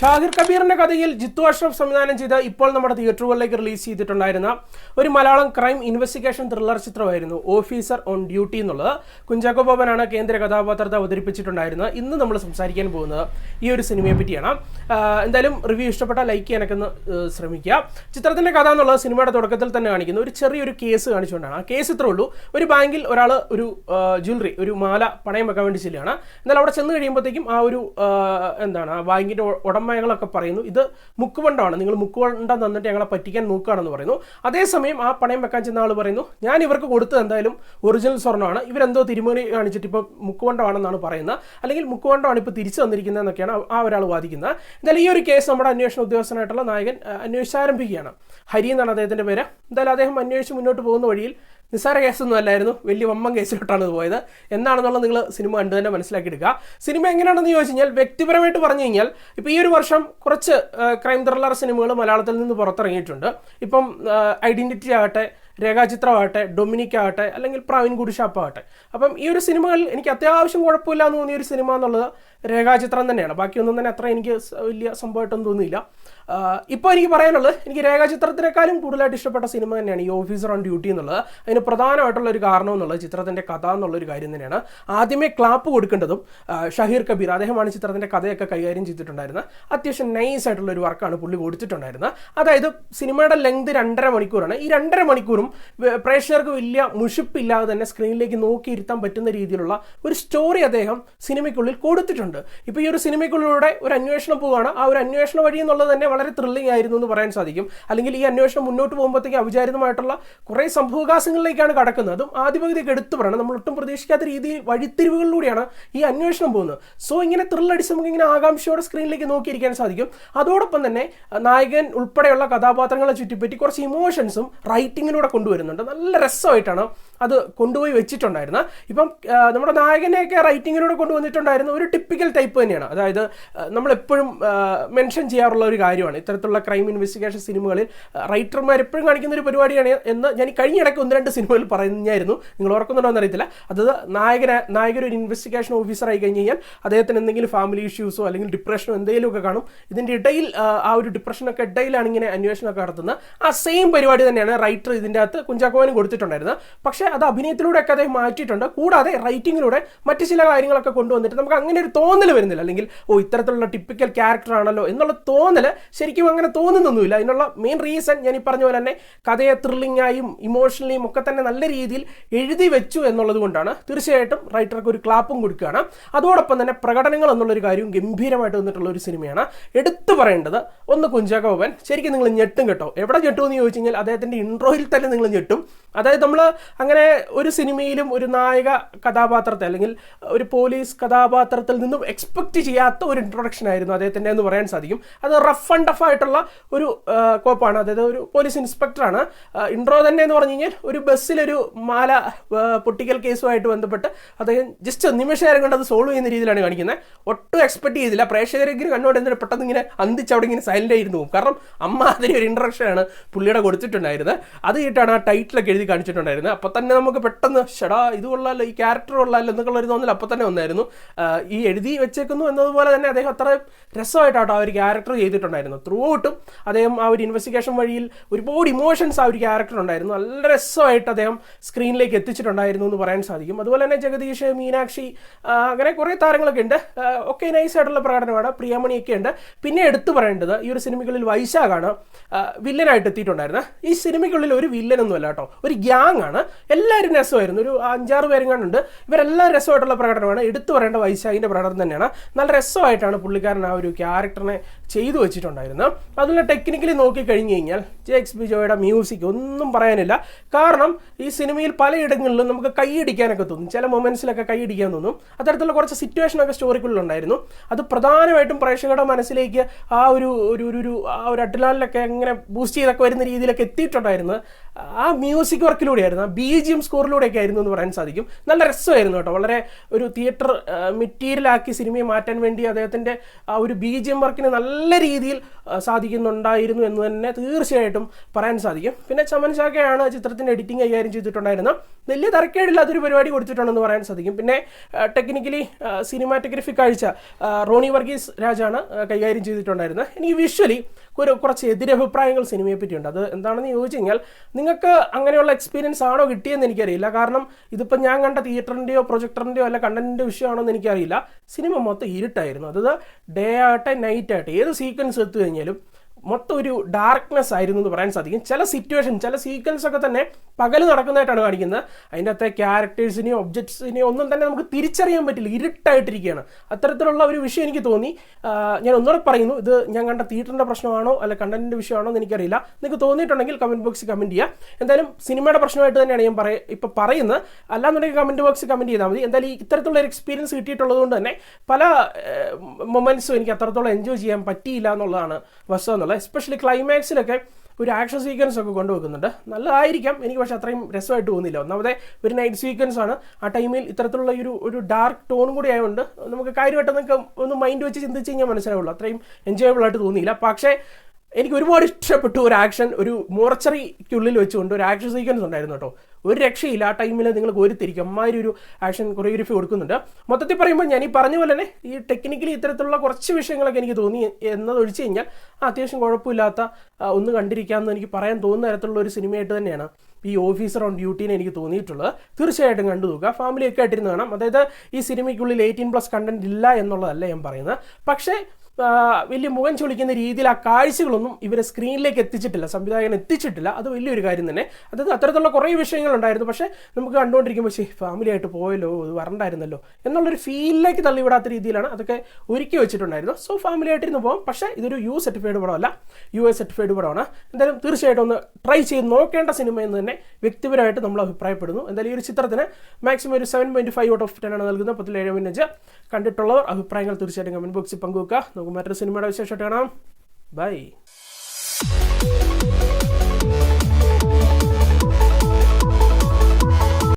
ഷാഹിർ കബീറിന്റെ കഥയിൽ ജിത്തു അഷ്റഫ് സംവിധാനം ചെയ്ത ഇപ്പോൾ നമ്മുടെ തിയേറ്ററുകളിലേക്ക് റിലീസ് ചെയ്തിട്ടുണ്ടായിരുന്ന ഒരു മലയാളം ക്രൈം ഇൻവെസ്റ്റിഗേഷൻ ത്രില്ലർ ചിത്രമായിരുന്നു ഓഫീസർ ഓൺ ഡ്യൂട്ടി എന്നുള്ളത്. കുഞ്ചാക്കോ ബോബനാണ് കേന്ദ്ര കഥാപാത്രത്തെ അവതരിപ്പിച്ചിട്ടുണ്ടായിരുന്നത്. ഇന്ന് നമ്മൾ സംസാരിക്കാൻ പോകുന്നത് ഈ ഒരു സിനിമയെ പറ്റിയാണ്. എന്തായാലും റിവ്യൂ ഇഷ്ടപ്പെട്ട ലൈക്ക് ചെയ്യാനൊക്കെ ഒന്ന് ശ്രമിക്കുക. ചിത്രത്തിന്റെ കഥ എന്നുള്ളത് സിനിമയുടെ തുടക്കത്തിൽ തന്നെ കാണിക്കുന്ന. ഒരു ചെറിയൊരു കേസ് കാണിച്ചുകൊണ്ടാണ്. ആ കേസ് ഇത്രേ ഉള്ളൂ. ഒരു ബാങ്കിൽ ഒരാൾ ഒരു ജ്വല്ലറി ഒരു മാല പണയം വെക്കാൻ വേണ്ടി ചെല്ലുകയാണ്. എന്നാൽ അവിടെ ചെന്ന് കഴിയുമ്പോഴത്തേക്കും ആ ഒരു എന്താണ് ആ ബാങ്കിന്റെ ഉ- ഉടമകളൊക്കെ പറയുന്നു ഇത് മുക്കുവണ്ടമാണ് നിങ്ങൾ മുക്കുവണ്ടം തന്നിട്ട് ഞങ്ങളെ പറ്റിക്കാൻ നോക്കുകയാണെന്ന് പറയുന്നു. അതേസമയം ആ പണയം വെക്കാൻ ചെന്ന ആൾ പറയുന്നു ഞാൻ ഇവർക്ക് കൊടുത്തത് എന്തായാലും ഒറിജിനൽ സ്വർണമാണ്. ഇവരെന്തോ തിരുമണി കാണിച്ചിട്ട് ഇപ്പോൾ മുക്കുവണ്ടമാണെന്നാണ് പറയുന്നത്. അല്ലെങ്കിൽ മുക്കുവണ്ടമാണ് ഇപ്പോൾ തിരിച്ചു തന്നിരിക്കുന്നത് എന്നൊക്കെയാണ് ആ- ഒരാൾ വാദിക്കുന്നത്. എന്തായാലും ഈ ഒരു കേസ് നമ്മുടെ അന്വേഷണ ഉദ്യോഗസ്ഥനായിട്ടുള്ള നായകൻ അന്വേഷിച്ച് അന്വേഷിച്ചാരംഭിക്കുകയാണ് ഹരി എന്നാണ് അദ്ദേഹത്തിന്റെ പേര്. എന്തായാലും അദ്ദേഹം അന്വേഷിച്ച് മുന്നോട്ട് പോകുന്ന വഴിയിൽ നിസ്സാര കേസൊന്നും അല്ലായിരുന്നു വലിയ വമ്മൻ കേസിലോട്ടാണ് ഇത് പോയത്. എന്താണെന്നുള്ളത് നിങ്ങൾ സിനിമ കണ്ടു തന്നെ മനസ്സിലാക്കിയെടുക്കുക. സിനിമ എങ്ങനെയാണെന്ന് ചോദിച്ചു കഴിഞ്ഞാൽ വ്യക്തിപരമായിട്ട് പറഞ്ഞു കഴിഞ്ഞാൽ ഇപ്പോൾ ഈ ഒരു വർഷം കുറച്ച് ക്രൈം ത്രില്ലർ സിനിമകൾ മലയാളത്തിൽ നിന്ന് പുറത്തിറങ്ങിയിട്ടുണ്ട്. ഇപ്പം ഐഡന്റിറ്റി ആകട്ടെ രേഖാചിത്രമാകട്ടെ ഡൊമിനിക് ആകട്ടെ അല്ലെങ്കിൽ പ്രവീൺ ഗുഡിഷാപ്പ് ആകട്ടെ അപ്പം ഈ ഒരു സിനിമകളിൽ എനിക്ക് അത്യാവശ്യം കുഴപ്പമില്ല എന്ന് തോന്നിയ ഒരു സിനിമ എന്നുള്ളത് രേഖാചിത്രം തന്നെയാണ്. ബാക്കിയൊന്നും തന്നെ അത്ര എനിക്ക് വലിയ സംഭവമായിട്ടൊന്നും തോന്നിയില്ല. ഇപ്പോൾ എനിക്ക് പറയാനുള്ളത് എനിക്ക് രേഖാചിത്രത്തിനേക്കാളും കൂടുതലായിട്ട് ഇഷ്ടപ്പെട്ട സിനിമ തന്നെയാണ് ഈ ഓഫീസർ ഓൺ ഡ്യൂട്ടി എന്നുള്ളത്. അതിന് പ്രധാനമായിട്ടുള്ള ഒരു കാരണം എന്നുള്ളത് ചിത്രത്തിന്റെ കഥ എന്നുള്ളൊരു കാര്യം തന്നെയാണ്. ആദ്യമേ ക്ലാപ്പ് കൊടുക്കേണ്ടതും ഷഹീർ കബീർ അദ്ദേഹമാണ് ചിത്രത്തിന്റെ കഥയൊക്കെ കൈകാര്യം ചെയ്തിട്ടുണ്ടായിരുന്നത്. അത്യാവശ്യം നൈസ് ആയിട്ടുള്ള ഒരു വർക്കാണ് പുള്ളി കൊടുത്തിട്ടുണ്ടായിരുന്നത്. അതായത് സിനിമയുടെ ലെങ്ത് രണ്ടര മണിക്കൂറാണ്. ഈ രണ്ടര മണിക്കൂറും പ്രേക്ഷകർക്ക് വലിയ മുഷിപ്പില്ലാതെ തന്നെ സ്ക്രീനിലേക്ക് നോക്കിയിരുത്താൻ പറ്റുന്ന രീതിയിലുള്ള ഒരു സ്റ്റോറി അദ്ദേഹം സിനിമയ്ക്കുള്ളിൽ കൊടുത്തിട്ടുണ്ട്. ഇപ്പോൾ ഈ ഒരു സിനിമയ്ക്കുള്ളിലൂടെ ഒരു അന്വേഷണം പോവുകയാണ്. ആ ഒരു അന്വേഷണ വഴി എന്നുള്ളത് തന്നെ വളരെ ത്രില്ലിംഗ് ആയിരുന്നു എന്ന് പറയാൻ സാധിക്കും. അല്ലെങ്കിൽ ഈ അന്വേഷണം മുന്നോട്ട് പോകുമ്പോഴത്തേക്ക് അവിചാരിതമായിട്ടുള്ള കുറേ സംഭവകാശങ്ങളിലേക്കാണ് കടക്കുന്നത്. അതും ആദ്യ പകുതിയൊക്കെ എടുത്തു പറയണം. നമ്മൾ ഒട്ടും പ്രതീക്ഷിക്കാത്ത രീതിയിൽ വഴിത്തിരിവുകളിലൂടെയാണ് ഈ അന്വേഷണം പോകുന്നത്. സോ ഇങ്ങനെ ത്രില്ലടിച്ച് നമുക്ക് ഇങ്ങനെ ആകാംക്ഷയോടെ സ്ക്രീനിലേക്ക് നോക്കിയിരിക്കാൻ സാധിക്കും. അതോടൊപ്പം തന്നെ നായകൻ ഉൾപ്പെടെയുള്ള കഥാപാത്രങ്ങളെ ചുറ്റിപ്പറ്റി കുറച്ച് ഇമോഷൻസും റൈറ്റിങ്ങിലൂടെ കൊണ്ടുവരുന്നുണ്ട്. നല്ല രസമായിട്ടാണ് അത് കൊണ്ടുപോയി വെച്ചിട്ടുണ്ടായിരുന്നു. ഇപ്പം നമ്മുടെ നായകനെയൊക്കെ റൈറ്റിങ്ങിലൂടെ കൊണ്ടുവന്നിട്ടുണ്ടായിരുന്ന ഒരു ടിപ്പിക്കൽ ടൈപ്പ് തന്നെയാണ്. അതായത് നമ്മളെപ്പോഴും മെൻഷൻ ചെയ്യാറുള്ള ഒരു കാര്യമാണ്. ഇത്തരത്തിലുള്ള ക്രൈം ഇൻവെസ്റ്റിഗേഷൻ സിനിമകളിൽ റൈറ്റർമാർ എപ്പോഴും കാണിക്കുന്ന ഒരു പരിപാടിയാണ് എന്ന് ഞാൻ കഴിഞ്ഞിടയ്ക്ക് ഒന്ന് രണ്ട് സിനിമകളിൽ പറഞ്ഞായിരുന്നു നിങ്ങൾ ഓർക്കുന്നുണ്ടോ എന്നറിയത്തില്ല അത് നായകനെ നായകൻ ഒരു ഇൻവെസ്റ്റിഗേഷൻ ഓഫീസർ ആയി കഴിഞ്ഞ് കഴിഞ്ഞാൽ അദ്ദേഹത്തിന് എന്തെങ്കിലും ഫാമിലി ഇഷ്യൂസോ അല്ലെങ്കിൽ ഡിപ്രഷനോ എന്തെങ്കിലുമൊക്കെ കാണും. ഇതിന്റെ ഇടയിൽ ആ ഒരു ഡിപ്രഷനൊക്കെ ഇടയിലാണ് ഇങ്ങനെ അന്വേഷണമൊക്കെ നടത്തുന്നത് ആ സെയിം പരിപാടി തന്നെയാണ് റൈറ്റർ ഇതിന്റെ അകത്ത് കുഞ്ചാക്കോവനും കൊടുത്തിട്ടുണ്ടായിരുന്നത്. പക്ഷേ അത് അഭിനയത്തിലൂടെയൊക്കെ അദ്ദേഹം മാറ്റിയിട്ടുണ്ട്. കൂടാതെ റൈറ്റിങ്ങിലൂടെ മറ്റ് ചില കാര്യങ്ങളൊക്കെ കൊണ്ടുവന്നിട്ട് നമുക്ക് അങ്ങനെ ഒരു തോന്നൽ വരുന്നില്ല. അല്ലെങ്കിൽ ഓ ഇത്തരത്തിലുള്ള ടിപ്പിക്കൽ ക്യാരക്ടർ ആണല്ലോ എന്നുള്ള തോന്നൽ ശരിക്കും അങ്ങനെ തോന്നുന്നൊന്നുമില്ല. അതിനുള്ള മെയിൻ റീസൺ ഞാൻ ഈ പറഞ്ഞ പോലെ തന്നെ കഥയെ ത്രില്ലിങ്ങായും ഇമോഷണലിയും ഒക്കെ തന്നെ നല്ല രീതിയിൽ എഴുതി വെച്ചു എന്നുള്ളത് കൊണ്ടാണ് തീർച്ചയായിട്ടും റൈറ്റർക്ക് ഒരു ക്ലാപ്പും കൊടുക്കുകയാണ്. അതോടൊപ്പം തന്നെ പ്രകടനങ്ങൾ എന്നുള്ളൊരു കാര്യവും ഗംഭീരമായിട്ട് വന്നിട്ടുള്ള ഒരു സിനിമയാണ്. എടുത്തു പറയേണ്ടത് ഒന്ന് കുഞ്ചാക്കോപൻ ശരിക്കും നിങ്ങൾ ഞെട്ടും കേട്ടോ. എവിടെ ഞെട്ടും എന്ന് ചോദിച്ചു കഴിഞ്ഞാൽ അദ്ദേഹത്തിന്റെ ഇൻട്രോയിൽ തന്നെ നിങ്ങൾ ഞെട്ടും. അതായത് നമ്മൾ അങ്ങനെ ഒരു സിനിമയിലും ഒരു നായക കഥാപാത്രത്തെ അല്ലെങ്കിൽ ഒരു പോലീസ് കഥാപാത്രത്തിൽ നിന്നും എക്സ്പെക്ട് ചെയ്യാത്ത ഒരു ഇൻട്രൊഡക്ഷൻ ആയിരുന്നു അദ്ദേഹത്തിന്റെ എന്ന് പറയാൻ സാധിക്കും. അത് റഫ് ആൻഡ് ടഫ് ആയിട്ടുള്ള ഒരു കോപ്പാണ്. അതായത് ഒരു പോലീസ് ഇൻസ്പെക്ടറാണ് ഇൻട്രോ തന്നെ എന്ന് പറഞ്ഞു കഴിഞ്ഞാൽ ഒരു ബസ്സിലൊരു മാല പൊട്ടിക്കൽ കേസുമായിട്ട് ബന്ധപ്പെട്ട് അദ്ദേഹം ജസ്റ്റ് നിമിഷം നേരം കൊണ്ട് അത് സോൾവ് ചെയ്യുന്ന രീതിയിലാണ് കാണിക്കുന്നത്. ഒട്ടും എക്സ്പെക്ട് ചെയ്തില്ല. പ്രേക്ഷകരെങ്കിലും കണ്ണോട് എന്തെങ്കിലും പെട്ടെന്ന് ഇങ്ങനെ അന്തിച്ച് അവിടെ ഇങ്ങനെ സൈലന്റ് ആയിരുന്നു പോകും. കാരണം അമ്മ അതിന് ഒരു ഇൻട്രക്ഷൻ ആണ് പുള്ളിയുടെ കൊടുത്തിട്ടുണ്ടായിരുന്നത്. അത് കേട്ടാണ് ആ ടൈറ്റിലൊക്കെ എഴുതി കാണിച്ചിട്ടുണ്ടായിരുന്നത്. അപ്പോൾ തന്നെ നമുക്ക് പെട്ടെന്ന് ഷടാ ഇത് കൊള്ളാലോ ഈ ക്യാരക്ടർ കൊള്ളാലോ എന്നൊക്കെ ഒരു തോന്നൽ അപ്പോൾ തന്നെ വന്നായിരുന്നു ഈ എഴുതി വെച്ചേക്കുന്നു എന്നതുപോലെ തന്നെ അദ്ദേഹം അത്ര രസമായിട്ടാട്ടോ ആ ഒരു ക്യാരക്ടർ ചെയ്തിട്ടുണ്ടായിരുന്നു. ത്രൂ ഔട്ടും അദ്ദേഹം ആ ഒരു ഇൻവെസ്റ്റിഗേഷൻ വഴിയിൽ ഒരുപാട് ഇമോഷൻസ് ആ ഒരു ക്യാരക്ടർ ഉണ്ടായിരുന്നു. നല്ല രസമായിട്ട് അദ്ദേഹം സ്ക്രീനിലേക്ക് എത്തിച്ചിട്ടുണ്ടായിരുന്നു എന്ന് പറയാൻ സാധിക്കും. അതുപോലെ തന്നെ ജഗദീഷ് മീനാക്ഷി അങ്ങനെ കുറേ താരങ്ങളൊക്കെ ഉണ്ട്. ഒക്കെ നൈസ് ആയിട്ടുള്ള പ്രകടനമാണ്. പ്രിയമണിയൊക്കെ ഉണ്ട്. പിന്നെ എടുത്തു പറയേണ്ടത് ഈ ഒരു സിനിമകളിൽ വൈശാഖാണ് വില്ലനായിട്ട് എത്തിയിട്ടുണ്ടായിരുന്നത്. ഈ സിനിമയ്ക്കുള്ളിൽ ഒരു വില്ലനൊന്നുമല്ല കേട്ടോ ഒരു ഗ്യാങ് ആണ്. എല്ലാവരും രസമായിരുന്നു. ഒരു അഞ്ചാറ് പേരും കണ്ടുണ്ട് ഇവരെല്ലാം രസമായിട്ടുള്ള പ്രകടനമാണ്. എടുത്തു പറയേണ്ട വൈശാഖിന്റെ പ്രകടനം തന്നെയാണ്. നല്ല രസമായിട്ടാണ് പുള്ളിക്കാരൻ ആ ഒരു ക്യാരക്ടറിനെ ചെയ്തു വെച്ചിട്ടുണ്ടായിരുന്നത്. അതിൽ ടെക്നിക്കലി നോക്കി കഴിഞ്ഞു കഴിഞ്ഞാൽ ജെ എക്സ് ബിജോയുടെ മ്യൂസിക് ഒന്നും പറയാനില്ല. കാരണം ഈ സിനിമയിൽ പലയിടങ്ങളിലും നമുക്ക് കൈയടിക്കാനൊക്കെ തോന്നും. ചില മൊമെൻസിലൊക്കെ കൈയടിക്കാൻ തോന്നും. അത്തരത്തിലുള്ള കുറച്ച് സിറ്റുവേഷനൊക്കെ സ്റ്റോറിക്കുള്ളിലുണ്ടായിരുന്നു അത് പ്രധാനമായിട്ടും പ്രേക്ഷകരുടെ മനസ്സിലേക്ക് ആ ഒരു ഒരു ഒരു ആ ഒരു അഡ്ലാലിലൊക്കെ എങ്ങനെ ബൂസ്റ്റ് ചെയ്തൊക്കെ വരുന്ന രീതിയിലൊക്കെ എത്തിയിട്ടുണ്ടായിരുന്നത്. ആ മ്യൂസിക് വർക്കിലൂടെയായിരുന്നു ആ ബി ജി എം സ്കോറിലൂടെയൊക്കെ ആയിരുന്നു എന്ന് പറയാൻ സാധിക്കും. നല്ല രസമായിരുന്നു കേട്ടോ. വളരെ ഒരു തിയേറ്റർ മെറ്റീരിയലാക്കി സിനിമയെ മാറ്റാൻ വേണ്ടി അദ്ദേഹത്തിന്റെ ആ ഒരു ബി ജി എം വർക്കിന് നല്ല രീതിയിൽ സാധിക്കുന്നുണ്ടായിരുന്നു എന്ന് തന്നെ തീർച്ചയായിട്ടും പറയാൻ സാധിക്കും. പിന്നെ ചമൻ ചാക്കയാണ് ചിത്രത്തിന്റെ എഡിറ്റിംഗ് കൈകാര്യം ചെയ്തിട്ടുണ്ടായിരുന്നത്. വലിയ തരക്കേടില്ലാത്തൊരു പരിപാടി കൊടുത്തിട്ടുണ്ടെന്ന് പറയാൻ സാധിക്കും. പിന്നെ ടെക്നിക്കലി സിനിമാറ്റോഗ്രഫി കാഴ്ച റോണി വർഗീസ് രാജാണ് കൈകാര്യം ചെയ്തിട്ടുണ്ടായിരുന്നത്. എനിക്ക് വിഷ്വലി ഒരു കുറച്ച് എതിരഭിപ്രായങ്ങൾ സിനിമയെ പറ്റിയുണ്ട് അത് എന്താണെന്ന് ചോദിച്ചു കഴിഞ്ഞാൽ നിങ്ങൾക്ക് അങ്ങനെയുള്ള എക്സ്പീരിയൻസ് ആണോ കിട്ടിയെന്ന് എനിക്കറിയില്ല. കാരണം ഇതിപ്പോൾ ഞാൻ കണ്ട തിയേറ്ററിന്റെയോ പ്രൊജക്ടറിന്റെയോ അല്ല കണ്ടന്റിന്റെ വിഷയമാണോ എന്ന് എനിക്കറിയില്ല. സിനിമ മൊത്തം ഇരുട്ടായിരുന്നു. അതായത് ഡേ ആട്ടെ നൈറ്റ് ആട്ടെ ഏത് സീക്വൻസ് എടുത്തു കഴിഞ്ഞാലും മൊത്തം ഒരു ഡാർക്ക്നെസ് ആയിരുന്നു എന്ന് പറയാൻ സാധിക്കും. ചില സിറ്റുവേഷൻ ചില സീക്വൻസ് ഒക്കെ തന്നെ പകൽ നടക്കുന്നതായിട്ടാണ് കാണിക്കുന്നത്. അതിന്റെ അകത്തെ ക്യാരക്ടേഴ്സിനെയോ ഒബ്ജക്ട്സിനെയോ ഒന്നും തന്നെ നമുക്ക് തിരിച്ചറിയാൻ പറ്റില്ല. ഇരുട്ടായിട്ടിരിക്കുകയാണ്. അത്തരത്തിലുള്ള ഒരു വിഷയം എനിക്ക് തോന്നി. ഞാൻ ഒന്നുകൂടെ പറയുന്നു. ഇത് ഞാൻ കണ്ട തിയേറ്ററിന്റെ പ്രശ്നമാണോ അല്ല കണ്ടന്റിന്റെ വിഷയമാണോ എന്ന് എനിക്കറിയില്ല. നിങ്ങൾക്ക് തോന്നിയിട്ടുണ്ടെങ്കിൽ കമന്റ് ബോക്സിൽ കമന്റ് ചെയ്യുക. എന്തായാലും സിനിമയുടെ പ്രശ്നമായിട്ട് തന്നെയാണ് ഞാൻ പറയ ഇപ്പോൾ പറയുന്നത്. അല്ലാന്നുണ്ടെങ്കിൽ കമന്റ് ബോക്സിൽ കമന്റ് ചെയ്താൽ മതി. എന്തായാലും ഇത്തരത്തിലുള്ള ഒരു എക്സ്പീരിയൻസ് കിട്ടിയിട്ടുള്ളത് കൊണ്ട് തന്നെ പല മൊമെന്റ്സും എനിക്ക് അത്രത്തോളം എൻജോയ് ചെയ്യാൻ പറ്റിയില്ല എന്നുള്ളതാണ് വസ്തുത എന്നുള്ളത് എസ്പെഷ്യലി ക്ലൈമാക്സിലൊക്കെ ഒരു ആക്ഷൻ സീക്വൻസ് ഒക്കെ കൊണ്ടുവെക്കുന്നുണ്ട്. നല്ലതായിരിക്കാം. എനിക്ക് പക്ഷേ അത്രയും രസമായിട്ട് തോന്നുന്നില്ല ഒന്നാമതെ ഒരു നൈറ്റ് സീക്വൻസ് ആണ്. ആ ടൈമിൽ ഇത്തരത്തിലുള്ള ഒരു ഒരു ഡാർക്ക് ടോൺ കൂടി ആയതുകൊണ്ട് നമുക്ക് കാര്യമായിട്ട് നിങ്ങൾക്ക് ഒന്ന് മൈൻഡ് വെച്ച് ചിന്തിച്ച് കഴിഞ്ഞാൽ മനസ്സിലാവുള്ളൂ. അത്രയും എൻജോയബിൾ ആയിട്ട് തോന്നിയില്ല. പക്ഷേ എനിക്ക് ഒരുപാട് ഇഷ്ടപ്പെട്ടു ഒരു ആക്ഷൻ ഒരു മോർച്ചറിക്കുള്ളിൽ വെച്ചുകൊണ്ട് ഒരു ആക്ഷൻ സീക്വൻസ് ഉണ്ടായിരുന്നു കേട്ടോ. ഒരു രക്ഷയില്ല ആ ടൈമിൽ നിങ്ങൾ കോരിത്തിരിക്കും. അമ്മാതിരി ഒരു ആക്ഷൻ കൊറിയോഗ്രഫി കൊടുക്കുന്നുണ്ട്. മൊത്തത്തിൽ പറയുമ്പോൾ ഞാൻ ഈ പറഞ്ഞ പോലെ തന്നെ ഈ ടെക്നിക്കലി ഇത്തരത്തിലുള്ള കുറച്ച് വിഷയങ്ങളൊക്കെ എനിക്ക് തോന്നി എന്നത് ഒഴിച്ചു കഴിഞ്ഞാൽ അത്യാവശ്യം കുഴപ്പമില്ലാത്ത ഒന്ന് കണ്ടിരിക്കാമെന്ന് എനിക്ക് പറയാൻ തോന്നുന്ന തരത്തിലുള്ള ഒരു സിനിമയായിട്ട് തന്നെയാണ് ഈ ഓഫീസർ ഓൺ ഡ്യൂട്ടീനെ എനിക്ക് തോന്നിയിട്ടുള്ളത്. തീർച്ചയായിട്ടും കണ്ടു നോക്കുക ഫാമിലിയൊക്കെ ആയിട്ടിരുന്ന് കാണാം. അതായത് ഈ സിനിമയ്ക്കുള്ളിൽ എയ്റ്റീൻ പ്ലസ് കണ്ടന്റ് ഇല്ല എന്നുള്ളതല്ല ഞാൻ പറയുന്നത്. പക്ഷേ വലിയ മുഖം ചൊളിക്കുന്ന രീതിയിൽ ആ കാഴ്ചകളൊന്നും ഇവരെ സ്ക്രീനിലേക്ക് എത്തിച്ചിട്ടില്ല സംവിധായകൻ എത്തിച്ചിട്ടില്ല. അത് വലിയൊരു കാര്യം തന്നെ. അതായത് അത്തരത്തിലുള്ള കുറേ വിഷയങ്ങളുണ്ടായിരുന്നു പക്ഷേ നമുക്ക് കണ്ടുകൊണ്ടിരിക്കുമ്പോൾ ശരി ഫാമിലി ആയിട്ട് പോയല്ലോ ഇത് വരണ്ടായിരുന്നല്ലോ എന്നുള്ളൊരു ഫീലിലേക്ക് തള്ളിവിടാത്ത രീതിയിലാണ് അതൊക്കെ ഒരുക്കി വെച്ചിട്ടുണ്ടായിരുന്നു സോ ഫാമിലി ആയിട്ടിരുന്ന് പോകാം. പക്ഷേ ഇതൊരു യു സർട്ടിഫൈഡ് പടമല്ല. യു എസ് സർട്ടിഫൈഡ് പടമാണ്. എന്തായാലും തീർച്ചയായിട്ടും ഒന്ന് ട്രൈ ചെയ്ത് നോക്കേണ്ട സിനിമ എന്ന് തന്നെ വ്യക്തിപരമായിട്ട് നമ്മൾ അഭിപ്രായപ്പെടുന്നു. എന്തായാലും ഈ ഒരു ചിത്രത്തിന് മാക്സിമം ഒരു seven point five out of ten ആണ് നൽകുന്നത്. പത്തിൽ ഏഴ് മിനിറ്റ് കണ്ടിട്ടുള്ളവർ അഭിപ്രായങ്ങൾ തീർച്ചയായിട്ടും കമന്റ് ബോക്സിൽ പങ്കുവെക്കുക. നമുക്ക് മറ്റൊരു സിനിമയുടെ വിശേഷമായിട്ട് കാണാം. ബൈ.